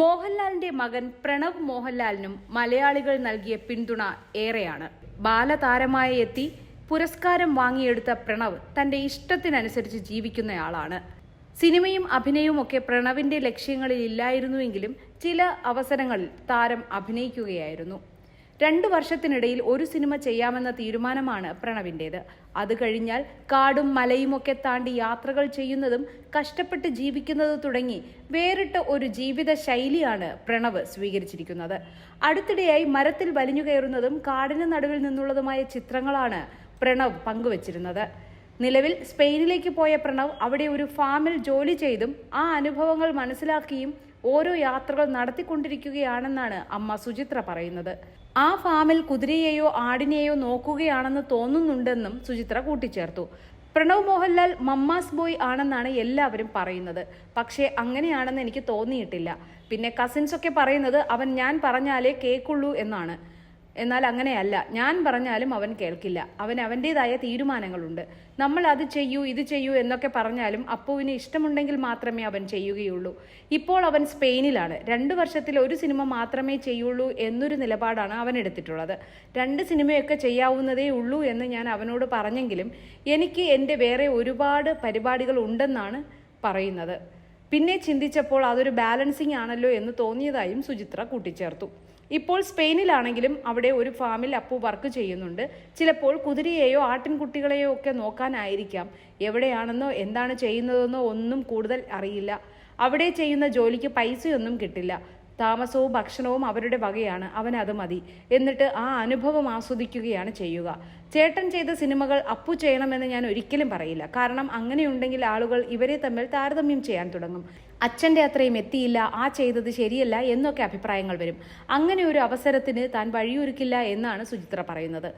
മോഹൻലാലിന്റെ മകൻ പ്രണവ് മോഹൻലാലിനും മലയാളികൾ നൽകിയ പിന്തുണ ഏറെയാണ്. ബാലതാരമായി എത്തി പുരസ്കാരം വാങ്ങിയെടുത്ത പ്രണവ് തന്റെ ഇഷ്ടത്തിനനുസരിച്ച് ജീവിക്കുന്നയാളാണ്. സിനിമയും അഭിനയവും ഒക്കെ പ്രണവിന്റെ ലക്ഷ്യങ്ങളിൽ ഇല്ലായിരുന്നുവെങ്കിലും ചില അവസരങ്ങളിൽ താരം അഭിനയിക്കുകയായിരുന്നു. രണ്ടു വർഷത്തിനിടയിൽ ഒരു സിനിമ ചെയ്യാമെന്ന തീരുമാനമാണ് പ്രണവിന്റേത് അത് കഴിഞ്ഞാൽ കാടും മലയുമൊക്കെ താണ്ടി യാത്രകൾ ചെയ്യുന്നതും കഷ്ടപ്പെട്ട് ജീവിക്കുന്നത് തുടങ്ങി വേറിട്ട ഒരു ജീവിത ശൈലിയാണ് പ്രണവ് സ്വീകരിച്ചിരിക്കുന്നത്. അടുത്തിടെയായി മരത്തിൽ വലിഞ്ഞു കയറുന്നതും കാടിന് നടുവിൽ നിന്നുള്ളതുമായ ചിത്രങ്ങളാണ് പ്രണവ് പങ്കുവച്ചിരുന്നത്. നിലവിൽ സ്പെയിനിലേക്ക് പോയ പ്രണവ് അവിടെ ഒരു ഫാമിൽ ജോലി ചെയ്തും ആ അനുഭവങ്ങൾ മനസ്സിലാക്കിയും ഓരോ യാത്രകൾ നടത്തിക്കൊണ്ടിരിക്കുകയാണെന്നാണ് അമ്മ സുചിത്ര പറയുന്നത്. ആ ഫാമിൽ കുതിരയെയോ ആടിനെയോ നോക്കുകയാണെന്ന് തോന്നുന്നുണ്ടെന്നും സുചിത്ര കൂട്ടിച്ചേർത്തു. പ്രണവ് മോഹൻലാൽ മമ്മാസ് ബോയ് ആണെന്നാണ് എല്ലാവരും പറയുന്നത്. പക്ഷേ അങ്ങനെയാണെന്ന് എനിക്ക് തോന്നിയിട്ടില്ല. പിന്നെ കസിൻസ് ഒക്കെ പറയുന്നത് അവൻ ഞാൻ പറഞ്ഞാലേ കേൾക്കുള്ളൂ എന്നാണ്. എന്നാൽ അങ്ങനെയല്ല. ഞാൻ പറഞ്ഞാലും അവൻ കേൾക്കില്ല. അവൻ അവന്റെതായ തീരുമാനങ്ങളുണ്ട്. നമ്മൾ അത് ചെയ്യൂ ഇത് ചെയ്യൂ എന്നൊക്കെ പറഞ്ഞാലും അപ്പുവിന് ഇഷ്ടമുണ്ടെങ്കിൽ മാത്രമേ അവൻ ചെയ്യുകയുള്ളൂ. ഇപ്പോൾ അവൻ സ്പെയിനിലാണ്. രണ്ട് വർഷത്തിൽ ഒരു സിനിമ മാത്രമേ ചെയ്യുള്ളൂ എന്നൊരു നിലപാടാണ് അവൻ എടുത്തിട്ടുള്ളത്. രണ്ട് സിനിമയൊക്കെ ചെയ്യാവുന്നതേ ഉള്ളൂ എന്ന് ഞാൻ അവനോട് പറഞ്ഞെങ്കിലും എനിക്ക് എന്റെ വേറെ ഒരുപാട് പരിപാടികൾ ഉണ്ടെന്നാണ് പറയുന്നത്. പിന്നെ ചിന്തിച്ചപ്പോൾ അതൊരു ബാലൻസിങ് ആണല്ലോ എന്ന് തോന്നിയതായും സുചിത്ര കൂട്ടിച്ചേർത്തു. ഇപ്പോൾ സ്പെയിനിലാണെങ്കിലും അവിടെ ഒരു ഫാമിൽ അപ്പു വർക്ക് ചെയ്യുന്നുണ്ട്. ചിലപ്പോൾ കുതിരയെയോ ആട്ടിൻകുട്ടികളെയോ ഒക്കെ നോക്കാനായിരിക്കാം. എവിടെയാണെന്നോ എന്താണ് ചെയ്യുന്നതെന്നോ ഒന്നും കൂടുതൽ അറിയില്ല. അവിടെ ചെയ്യുന്ന ജോലിക്ക് പൈസയൊന്നും കിട്ടില്ല. താമസവും ഭക്ഷണവും അവരുടെ വകയാണ് അവനത് മതി. എന്നിട്ട് ആ അനുഭവം ആസ്വദിക്കുകയാണ് ചെയ്യുക. ചേട്ടൻ ചെയ്ത സിനിമകൾ അപ്പു ചെയ്യണമെന്ന് ഞാൻ ഒരിക്കലും പറയില്ല. കാരണം അങ്ങനെയുണ്ടെങ്കിൽ ആളുകൾ ഇവരെ തമ്മിൽ താരതമ്യം ചെയ്യാൻ തുടങ്ങും. അച്ഛന്റെ അത്രയും എത്തിയില്ല ആ ചെയ്തത് ശരിയല്ല എന്നൊക്കെ അഭിപ്രായങ്ങൾ വരും. അങ്ങനെ ഒരു അവസരത്തിന് താൻ വഴിയൊരുക്കില്ല എന്നാണ് സുചിത്ര പറയുന്നത്.